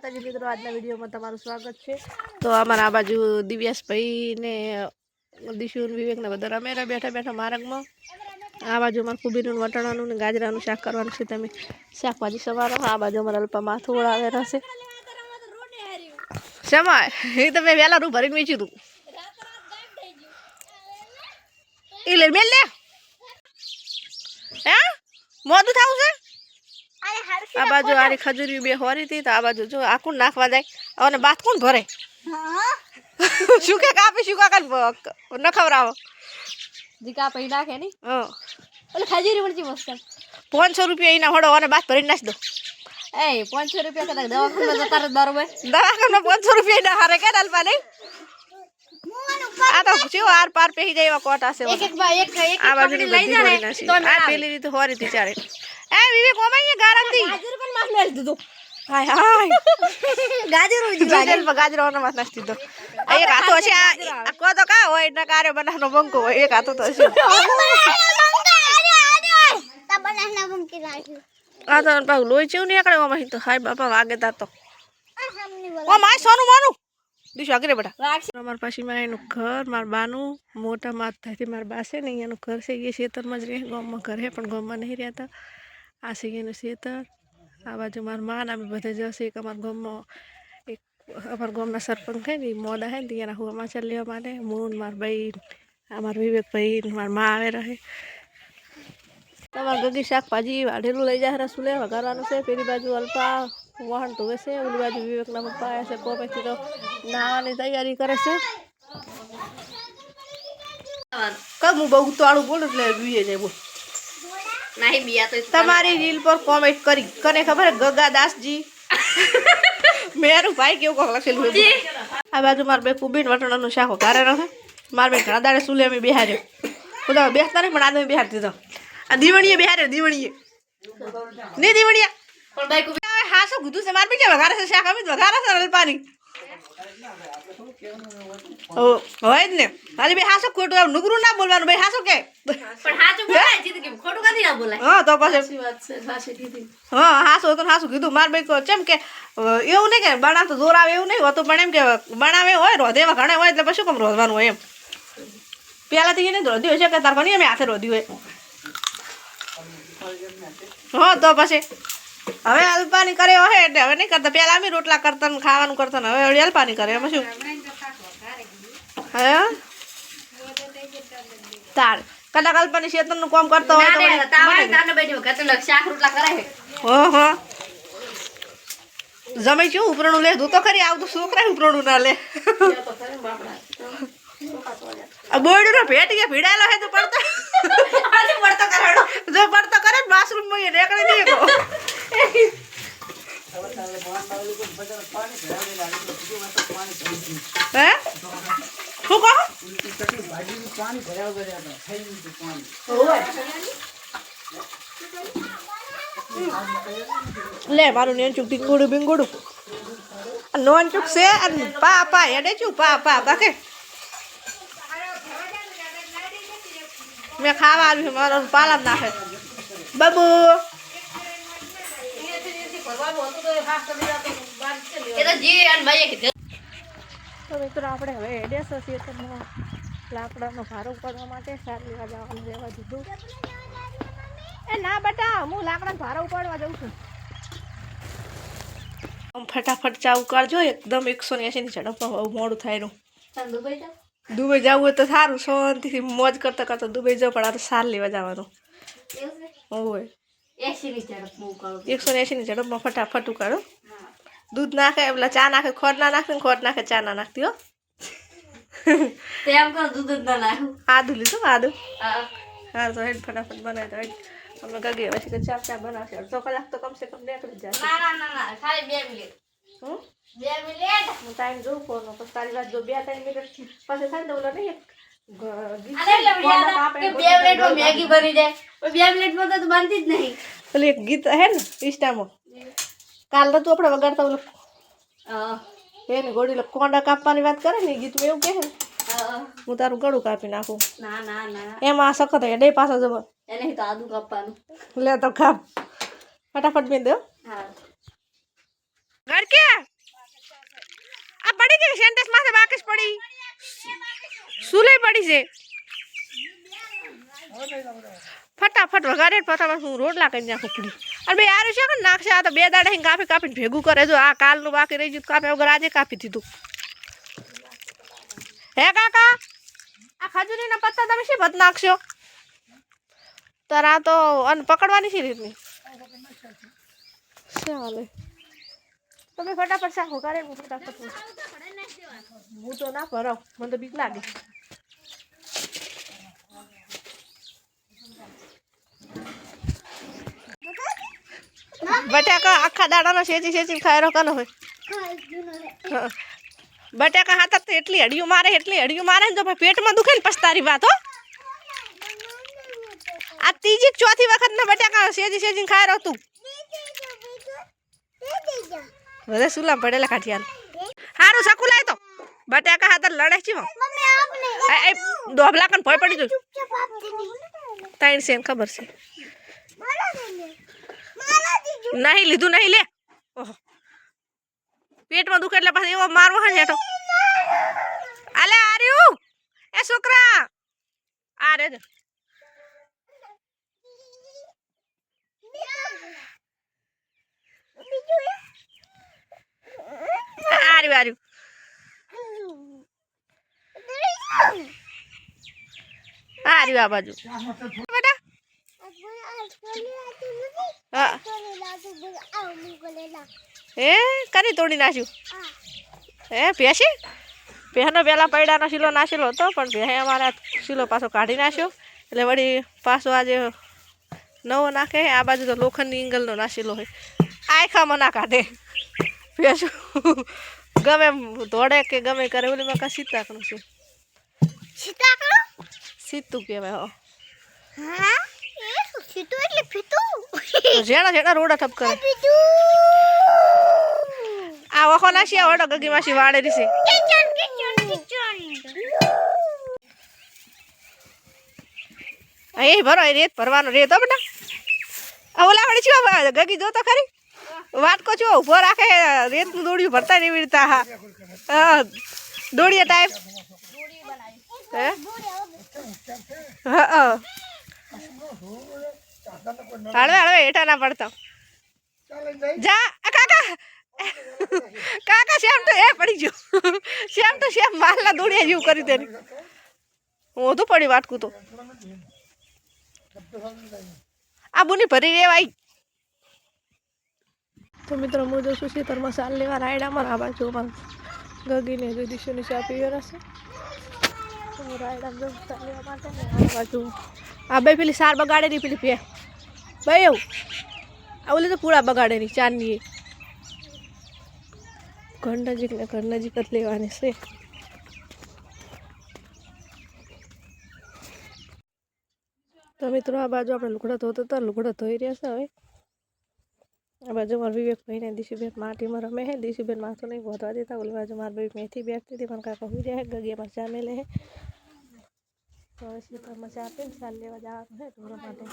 માતાજી મિત્રો, આજના વિડીયોમાં તમારું સ્વાગત છે. તો અમારા આ બાજુ દિવ્યાસભાઈ ને દિશુ વિવેકને બધા રમે બેઠા બેઠા માર્ગમાં. આ બાજુ અમારે કુબીનું વટાણાનું ને ગાજરાનું શાક કરવાનું છે. તમે શાકભાજી સવારો આ બાજુ અમારા અલ્પા માથું ઓળાવે રહેશે શેમાં એ તો મેં વહેલા રૂ ભરીને વેચ્યું હતું એ લે, મેલ લે. હે? મોડું થાવું છે? આ બાજુ આરી ખજૂરી બે હોરી હતી તો આ બાજુ જો આ કોણ નાખવા જાય? અને બાત કોણ ભરે? શું કે કાપી શું કાકા ન ખવડાવો. જીકા પૈ નાખે ની? હા. ઓલે ખજૂરી મળતી મસ્ત પાંચસો રૂપિયા એના હોડો અને બાત ભરી નાખ દો. એ પાંચસો રૂપિયા કદાચ દવાખાને જતા રહે બરોબર દવાખાના પાંચસો રૂપિયા ના હારે કે ડાલવા નહીં? આ તો આર પાર પેહી જાય એવા કોટા છે એક એક એક એક આ બાજુ લઈ જા તો આ પેલી રીતે હોરી હતી ચારે. એ વિવેક ઓમાઈ ગારંટી. ગાજર પણ માફ મેલ દીધું. હાય હાય. ગાજર જુજેલ પર ગાજર અને માથ નાખી દીધો. એક હાથો છે આ કો તો કા હોય? ને કારે બનાનો બંકો હોય એક હાથો તો છે આ તો પાછું લોહી ચેવું નીકળે ઓમાં તો હાય બાપા વાગે તા. તો ઓ માય સોનું માનું. દીશું આગળ બેટા. અમારા પાછીમાં એનું ઘર મારા બાનું મોટા માથાથી મારા બા છે ને અહીંયાનું ઘર છે એ ખેતરમાં જ રહે ગામમાં ઘર છે પણ ગામમાં નહીં રહેતા. આ છે એનું આ બાજુ મારા મા અમે બધા જશે એક અમારા ગામમાં એક અમારા ગામના સરપંચ છે ને એ મોડા છે ને એના હુવામાં લેવા માટે હું મારા બહેન અમારા વિવેકભાઈ મારા મા આવે રહે તમારે ગગી શાકભાજી વાઢેલું લઈ જાય રસું લે વઘારવાનું છે પેલી બાજુ અલ્પા વહાણ ધોવે છે ઓલી બાજુ વિવેકના પપ્પા આવ્યા છે પછી તો નાવાની તૈયારી કરે છે કમ હું બહુ ઉતાળું બોલું એટલે જોઈએ જાય બોલ નહીં બિયા તો તમારી રીલ પર કોમેન્ટ કરી. કને ખબર ગગા દાસજી મેરું ભાઈ કેવું કોક લખેલું આ બાજુ મારે બે કુબીન વટણાનું શાક ઘરે રહે. મારા બે ઘણા દાડે સુલે અમે બિહાર્યો. હું તમે બેસતા નહીં પણ આદમી બિહાર દીધો. આ દીવણીએ બિહાર્યો દીવણીએ. નહીં દીવણીયા પણ ભાઈ કુબીન હા શું કીધું છે મારે બીજા વઘારે છે શાક અમે વઘારે છે અલ્પાની ઓ હોય જ ને. હાલી બે હાસો ખોટું આમ નુગરું ના બોલવાનું. ભાઈ હાસો કે? હા તો પછી. હા હાસો તો હાસું કીધું. માર ભાઈ કહો ચેમ કે એવું નહીં કે બણા તો જોર આવે એવું નહીં હોતું પણ એમ કે બનાવે હોય રોધે ઘણા હોય એટલે પછી કેમ રોધવાનું હોય એમ. પહેલાંથી એને રોધ્યું છે કે તાર કોની અમે હાથે રોધ્યું હોય. હા તો પછી. હવે અલ્પાની કરે હોય એટલે હવે નહીં કરતા. પહેલાં અમે રોટલા કરતા ખાવાનું કરતા ને હવે વળી અલ્પાની કરે. એમાં શું? હે? તાર. કદાચ અલ્પાની શેતનનું કામ કરતો હોય તો બને. તાને બેઠી વખત તો શાક રોટલા કરે છે. હા હા. જમાઈ છું ઉપરણું લે તું ખરી આવતું છોકરા ઉપરણું ના લે. આ બોયડું નો ભેટ કે ભીડાયેલો હે તો પડતો. પડતો કરાડો જો પડતો કરે બાથરૂમમાં એ નહીં ગયો હે? શું કહો લે, મારું નેનચુક ચૂક બિંગોડું નોનચુક નોન ચૂક છે, અને પા પા હેડે છું, પા પા બાકે. મેં ખાવા આવ્યું મારો પાલા નાખે. બાબુ. એ તો જી અને ભાઈએ કીધું. તો મિત્રો આપણે હવે એડેસ તમને લાકડાનો ભારો ઉપાડવા માટે સાર લેવા જવાનું રહેવા દીધું. એ ના બેટા હું લાકડાનો ભારો ઉપાડવા જાઉં છું. આમ ફટાફટ ચાવું કરજો એકદમ એકસો ને એંશીની ઝડપમાં મોડું થાય દુબઈ જાઓ? દુબઈ જવું હોય તો સારું શાંતિથી મોજ કરતા કરતા દુબઈ જાવ પણ આ તો સાર લેવા જવાનું. હોય એકસો ને એંશીની ઝડપમાં ફટાફટ ઉકાળો. દૂધ નાખે એટલે ચા નાખે ખોટ ના નાખે ખોટ નાખે ચા ના નાખતી હો. તે એમ કરો દૂધ જ ના નાખું. આદુ લીધું આદુ? હા. તો હેડ ફટાફટ બનાવી દો હેડ. અમે ગગી પછી કે ચાર ચાર બનાવશે. અડધો કલાક તો કમસે કમ નીકળી જશે ના ના ના ના ખાલી બે મિનિટ. હું? બે મિનિટ? હું ટાઈમ જોઉં ફોનનો પછી તારી વાત જો બે ત્રણ મિનિટ પછી થાય તો ઓલા નહીં કે બે મિનિટમાં મેગી બની જાય. બે મિનિટમાં તો બનતી જ નહીં. એક ગીત હે ને ઇન્સ્ટામાં. કાલ તો તું આપણે વગાડતા ઓલું હા. હે ને ગોળી કોંડા કાપવાની વાત કરે ને ગીતમાં એવું કહે ને હું તારું ગળું કાપી નાખું. ના ના ના. એમાં આ સખત હેડે પાછો જબર એને તો આદુ કાપવાનું. લે તો કાપ. ફટાફટ બેન દો હા. ઘર કે આ પડી ગઈ સેન્ટેસ માથે બાકસ પડી. સુલે પડી છે? ફટાફટ વગાડે ને ફટાફટ હું રોટલા કરી નાખું પડી. અને ભાઈ આરું છે ને નાખશે? આ તો બે દાડા અહીં કાપી કાપીને ભેગું કરે જો. આ કાલનું બાકી રહી ગયું. કાપે વગર આજે કાપી દીધું. હે કાકા? આ ખજૂરીના પત્તા તમે શી ભત નાખશો? તાર આ તો અન પકડવાની છે રીતની? ચાલે. તમે ફટાફટ શાખો કરે હું ફટાફટ હું તો ના ભરાવ. મને તો બીક લાગે. બટાકા આખા દાડાનો શેચી શેચી ખાયરો કનો હોય. બટાકા હાથર તો એટલી હડિયું મારે એટલી હડિયું મારે ને તો ભાઈ પેટમાં દુખે ને પસ્તારી વાત હો. આ ત્રીજી ચોથી વખત ને બટાકા શેજી શેજી ખાયરો તું. બધે સુલામ પડેલા કાઠિયાલ હારું સકુ લાય તો. બટાકા હાથા લડે છે એ દોભલા કન ભય પડી જોઈ તાઈન સેન ખબર છે. નહીં લીધું, નહીં લે. ઓહો. પેટમાં દુખે એટલે પાછું એવો મારવો હા હેઠો. આલે આર્યું. એ છોકરા. આ આર્યું આર્યું. આર્યું આ બાજુ બેટા હા એ કરી તોડી નાખ્યું? હે ભેસી? ભેનો પહેલાં પૈડાનો શીલો નાખેલો હતો પણ ભેહે અમારા શીલો પાછો કાઢી નાખ્યો. એટલે વળી પાછો આજે નવો નાખે આ બાજુ તો લોખંડની ઇંગલનો નાશેલો હોય. આખામાં ના કાઢે. ભેંસું ગમે દોડે કે ગમે કરે ઓલી મેં કાં સીતાકનું છે. સીતું કહેવાય હો? જેણા જેણા રોડા ઠપ કરે. આ વખો ના આ વડો ગગી માસી છે. આ એ ભરો એ રેત ભરવાનો રેત હો બેટા. આ ઓલા વળી છું ગગી જો તો ખરી વાટકો છો ઊભો રાખે રેતનું દોડ્યું ભરતા ને એવી રીતે હા દોડીએ ટાઈપ હે? હા હા. હળવે હળવે, હેઠા ના પડતા. જા કાકા! કાકા, શ્યામ તો એ પડી ગયો. શ્યામ તો શ્યામ માલના દોડ્યા જેવું કરી તેની. હું તો પડી વાટકું તો. આ બુની ભરી રેવાય. તો મિત્રો, હું જો છું શીતળમાં સાલ લેવા રાયડામાં આ બાજુમાં. ગગીને જો દિશુની ચા પીવે રહેશે. બાજુ આ બે પેલી સાર બગાડેલી પેલી પે ભાઈ એવું? આ ઓલી તો પૂરા બગાડેલી ચારની એ. ઘર નજીક ને ઘર નજીક જ લેવાની છે. તો મિત્રો, આ બાજુ આપણે લુગડા ધોતા હતા, લુગડા ધોઈ રહ્યા છે હવે. આ બાજુ મારા વિવેકભાઈ ને દીશુબેન માટીમાં રમે હે દીશુબેન માથું નહીં વધવા દેતા. ઓલી બાજુ મારા ભાઈ મેથી બેઠતી હતી, પણ કાકા હોઈ રહ્યા ગગીએ માં ચા મેલે હે તો સીતામાં ચા આપીને ચાલ લેવા જવાનું હે ઢોરો માટે.